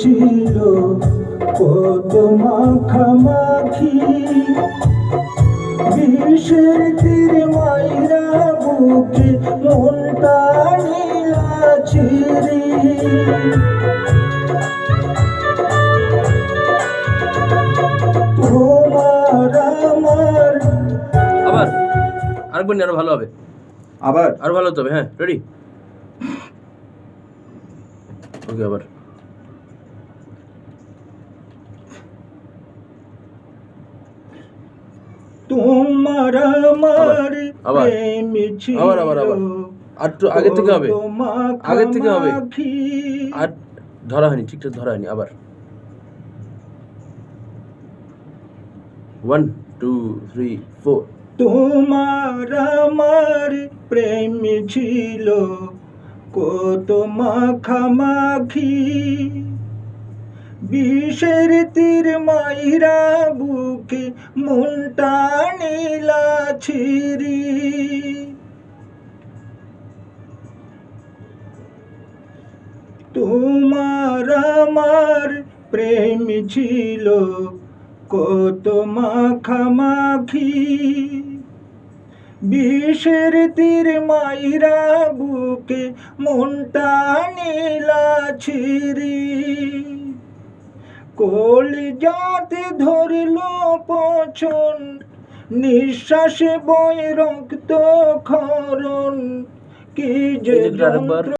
ছিল কত মাখামাখি বিষের তীর মাইরা বুকে মনটা নীলা ছিরি। তোমার আমার আবার আরেকবার আরও ভালো হবে। আবার? আরও ভালো হতে হবে হ্যাঁ রেডি ওকে আবার। তোমার আমার প্রেম ছিল। আবার, আবার, আবার। আর একটু আগে থেকে হবে। আগে থেকে হবে। আর ধরা হয়নি ঠিকঠাক ধরা হয়নি আবার। ওয়ান টু থ্রি ফোর তোমার আমার প্রেম ছিল। কত মাখামাখি। বিষের তীর মাইরা বুকে মনটা নীলা ছিরি। তোমার আমার প্রেম ছিল কত মাখামাখি বিষের তীর মাইরা বুকে মনটা নীলা ছিরি। কলি যাতে ধরিল পছন নিঃশ্বাসে বয় রক্ত খরণ কি যে